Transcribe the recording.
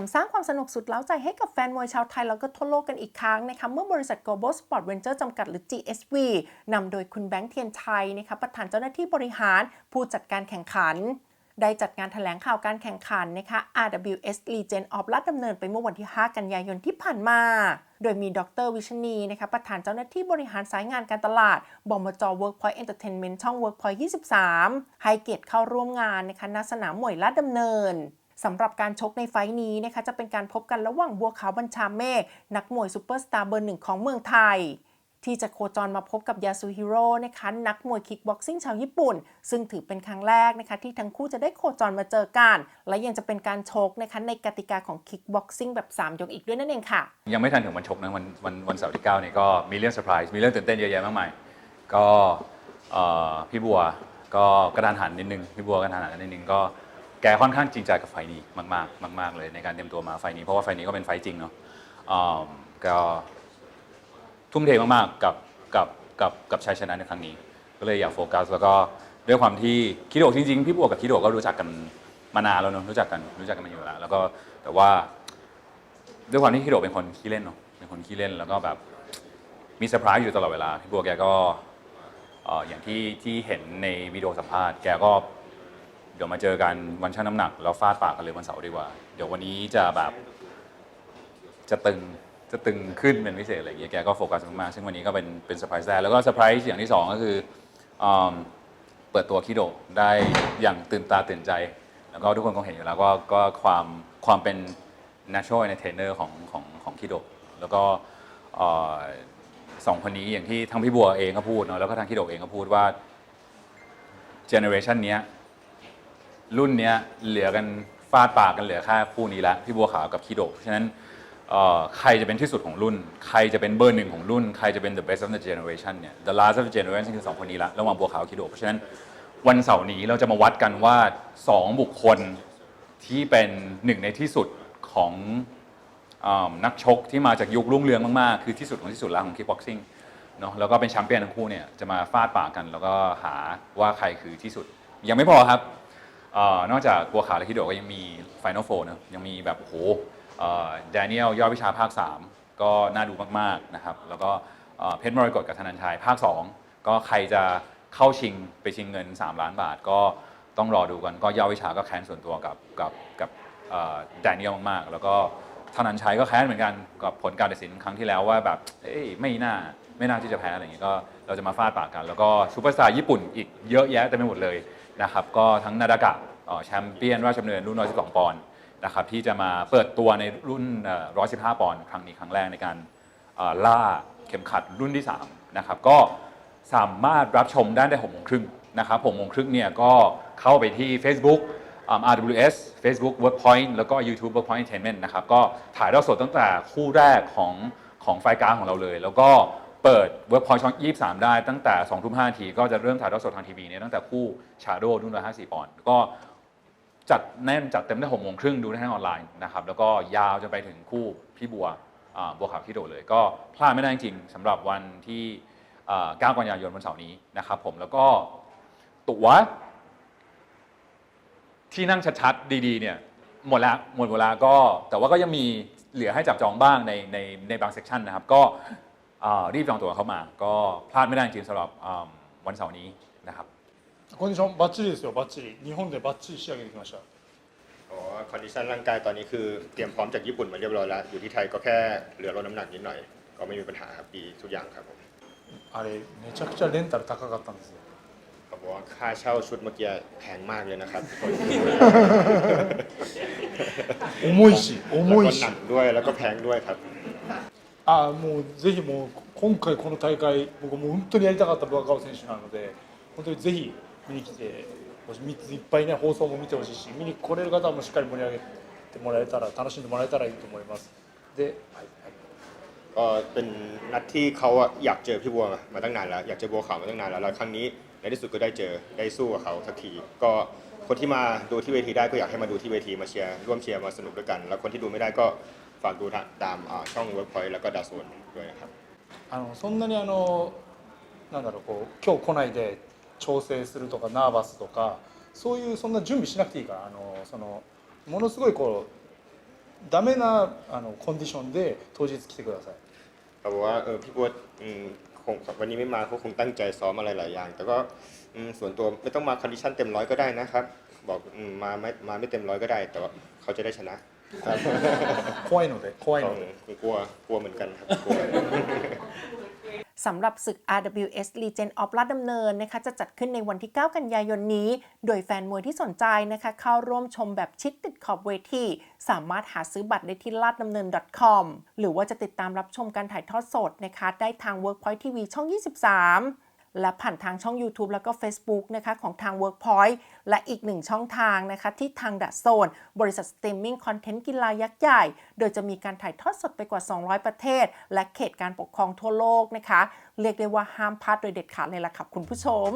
ียมสร้างความสนุกสุดเล้าใจให้กับแฟนมวยชาวไทย แล้วก็ทั่วโลกกันอีกครั้งนะคะเมื่อบริษัท Global Sport Venture จำกัดหรือ GSV นำโดยคุณแบงค์เทียนชัยนะคะประธานเจ้าหน้าที่บริหารผู้จัดการแข่งขันได้จัดงานแถลงข่าวการแข่งขันนะคะ RWS Legend of ลาดดำเนินไปเมื่อวันที่ 5 กันยายนที่ผ่านมา โดยมีดรวิชนีนะคะประธานเจ้าหน้าที่บริหารสายงานการตลาด บมจ Workpoint Entertainment ช่อง Workpoint 23 ให้เกียรติเข้าร่วมงานนะคะณสนามมวยลาดดำเนิน สำหรับการชกในไฟนี้นะคะจะเป็นการพบกันระหว่างบัวขาวบัญชาเมฆนักมวยซูเปอร์สตาร์เบอร์หนึ่งของเมืองไทย ที่จะโคจรมาพบกับยาซูฮิโร่นะคะนักมวยคิกบ็อกซิ่งชาวญี่ปุ่น ซึ่งถือเป็นครั้งแรกนะคะที่ทั้งคู่จะได้โคจรมาเจอกัน และยังจะเป็นการชกนะคะในกติกาของคิกบ็อกซิ่งแบบ 3 ยกอีกด้วยนั่นเองค่ะ ยังไม่ทันถึงวันชกนะวันวันวันเสาร์ที่9เนี่ยก็มีเรื่องเซอร์ไพรส์มีเรื่องตื่นเต้นเยอะแยะมากมายก็พี่บัวก็กระดานหันนิดนึงพี่บัวกระดานหันนิดนึงก็ แกค่อนข้างจริงใจกับไฟนี้มาก ๆ มาก ๆ เลยในการเตรียมตัวมาไฟนี้ เพราะว่าไฟนี้ก็เป็นไฟจริงเนาะอ่าก็ทุ่มเทมากๆกับกับกับกับชัยชนะในครั้งนี้ ก็เลยอยากโฟกัส แล้วก็ด้วยความที่คิโดจริง ๆ พี่บัวกับคิโดก็รู้จักกันมานานแล้วเนาะรู้จักกันรู้จักกันมาอยู่แล้วแล้วก็แต่ว่าด้วยความที่คิโดเป็นคนขี้เล่นเนาะเป็นคนขี้เล่นแล้วก็แบบมีเซอร์ไพรส์อยู่ตลอดเวลาพี่บัวแกก็อย่างที่ที่เห็นในวิดีโอสัมภาษณ์แกก็ ดี๋ยวมาเจอกันวันชั่งน้ำหนักแล้วฟาดปากกันเลยวันเสาร์ดีกว่า เดี๋ยววันนี้จะแบบจะตึงจะตึงขึ้นเป็นพิเศษอะไรอย่างเงี้ยแกก็โฟกัสมากๆซึ่งวันนี้ก็เป็นเป็นเซอร์ไพรส์แรกแล้วก็เซอร์ไพรส์อย่างที่สองก็คืออืมเปิดตัวคิโดได้อย่างตื่นตาตื่นใจ แล้วก็ทุกคนคงเห็นอยู่แล้วก็ก็ความความเป็น natural entertainer ของของของคิโดแล้วก็เอ่อสองคนนี้อย่างที่ทั้งพี่บัวเองก็พูดเนาะแล้วก็ทางคิโดเองก็พูดว่า generation เนี้ย รุ่นเนี้ยเหลือกันฟาดปากกันเหลือแค่คู่นี้ล้วพี่บัวขาวกับคิโดะเพราะฉะนั้นเอ่อใครจะเป็นที่สุดของรุ่น ใครจะเป็นเบอร์หนึ่งของรุ่น ใครจะเป็น the best of the generation เนี่ย the last of the generation คือสองคนนี้ละระหว่างบัวขาวกับคิโดะเพราะฉะนั้นวันเสาร์นี้เราจะมาวัดกันว่าสองบุคคลที่เป็นหนึ่งในที่สุดของอ่านักชกที่มาจากยุครุ่งเรืองมากๆ คือที่สุดของที่สุดแล้วของคิกบ็อกซิ่งเนาะแล้วก็เป็นแชมเปี้ยนทั้งคู่เนี่ยจะมาฟาดปากกัน แล้วก็หาว่าใครคือที่สุดยังไม่พอครับ นอกจากบัวขาวและคิโดก็ยังมีไฟนอลโฟนะยังมีแบบโอ้โหแดเนียลยอดวิชาภาค 3 ก็น่าดูมากๆนะครับแล้วก็เอ่อเพชรมรกตกับธนันชัยภาค 2 ก็ใครจะเข้าชิงไปชิงเงิน 3 ล้านบาทก็ต้องรอดูกันก็ยอดวิชาก็แค้นส่วนตัวกับกับกับแดเนียลมากๆ แล้วก็ธนันชัยก็แค้นเหมือนกันกับผลการตัดสินครั้งที่แล้วว่าแบบเอ้ยไม่น่า ไม่น่าที่จะแพ้อะไรอย่างเงี้ยก็เราจะมาฟาดปากกัน แล้วก็ซูเปอร์สตาร์ญี่ปุ่นอีกเยอะแยะเต็มไปหมดเลยนะครับก็ทั้งนาดากะแชมเปี้ยนราชดำเนินรุ่น112ปอนด์นะครับที่จะมาเปิดตัวในรุ่นเอ่อ115 ปอนด์ครั้งนี้ครั้งแรกในการล่าเข็มขัดรุ่นที่3นะครับก็สามารถรับชมได้ได้6โมงครึ่งนะครับ6โมงครึ่งเนี่ยก็เข้าไปที่ Facebook RWS Facebook Workpoint แล้วก็ YouTube Workpoint Entertainment นะครับก็ถ่ายทอดสดตั้งแต่คู่แรกของของไฟการของเราเลย แล้วก็ เปิด Workpoint ช่อง 23 ได้ตั้งแต่2ทุ่ม5นาทีก็จะเริ่มถ่ายทอดสดทางทีวีเนี่ยตั้งแต่คู่ Shadow รุ่น154ปอนด์ก็จัดแน่นจัดเต็มได้หกโมงครึ่งดูได้ทั้งออนไลน์นะครับแล้วก็ยาวจนไปถึงคู่พี่บัวบัวขาวที่โดดเลย ก็พลาดไม่ได้จริงสำหรับวันที่อ่า9กันยายนวันเสาร์นี้นะครับผมแล้วก็ตั๋วที่นั่งชัดๆดีๆเนี่ยหมดแล้วหมดเวลาก็แต่ว่าก็ยังมีเหลือให้จับจองบ้างในในในบางเซกชันนะครับก็ รีบจองตั๋วเข้ามา ก็พลาดไม่ได้จริงๆสำหรับอ่าวันเสาร์นี้นะครับ コンディションバッチリですよバッチリ日本でバッチリ仕上げてきました อ๋อคอนดิชันร่างกายตอนนี้คือเตรียมพร้อมจากญี่ปุ่นมาเรียบร้อยแล้ว อยู่ที่ไทยก็แค่เหลือลดน้ำหนักนิดหน่อย ก็ไม่มีปัญหาครับดีทุกอย่างครับผม あれめちゃくちゃレンタル高かったんですよ เขาบอกว่าค่าเช่าชุดเมื่อกี้แพงมากเลยนะครับ 重いし แล้ว 重 ก็ いし หนักด้วยแล้วก็แพงด้วยครับ あもうぜひもう今回この大会僕もう本当にやりたかったバカオ選手なので本当にぜひ見に来てほしいいっぱいね放送も見てほしいし見に来れる方もしっかり盛り上げてもらえたら楽しんでもらえたらいいと思いますで、はいはい ก็เป็นนัดที่เขาอะอยากเจอพี่บัวมาตั้งนานแล้ว อยากเจอบัวขาวมาตั้งนานแล้วแล้วครั้งนี้ในที่สุดก็ได้เจอได้สู้กับเขาสักที ก็คนที่มาดูที่เวทีได้ก็อยากให้มาดูที่เวทีมาเชียร์ร่วมเชียร์มาสนุกด้วยกัน แล้วคนที่ดูไม่ได้ก็ ฝากดูทางตามอ่าช่องเวิร์กพอยต์แล้วก็ดาวโซนด้วยนะครับ あのそんなにあのなんだろうこう今日来ないで調整するとかナーバスとかそういうそんな準備しなくていいからあのそのものすごいこう ダメなあのコンディションで当日来てください เขาบอกว่าเออพี่บัวอืมคงวันนี้ไม่มาเขาคงตั้งใจซ้อมอะไรหลายอย่าง แต่ก็อืมส่วนตัวไม่ต้องมาคอนดิชันเต็มร้อยก็ได้นะครับ บอกอืมมาไม่มาไม่เต็มร้อยก็ได้ แต่ว่าเขาจะได้ชนะ ครับค่อยหนูเลยค่อยหนูกลัวกลัวเหมือนกันครับสำหรับศึก RWS Legend of ลาดดำเนินนะคะจะจัดขึ้นในวันที่ 9 กันยายนนี้ โดยแฟนมวยที่สนใจนะคะเข้าร่วมชมแบบชิดติดขอบเวที สามารถหาซื้อบัตรได้ที่ลาดดำเนิน .com หรือว่าจะติดตามรับชมการถ่ายทอดสดนะคะได้ทาง Workpoint TV ช่อง 23 และผ่านทางช่อง YouTube แล้วก็ Facebook นะคะของทาง Workpoint และอีกหนึ่งช่องทางนะคะที่ทางดัตโซน บริษัทสตรีมมิ่งคอนเทนต์กีฬายักษ์ใหญ่ โดยจะมีการถ่ายทอดสดไปกว่า 200 ประเทศ และเขตการปกครองทั่วโลกนะคะ เรียกได้ว่าห้ามพลาดโดยเด็ดขาดเลยล่ะค่ะคุณผู้ชม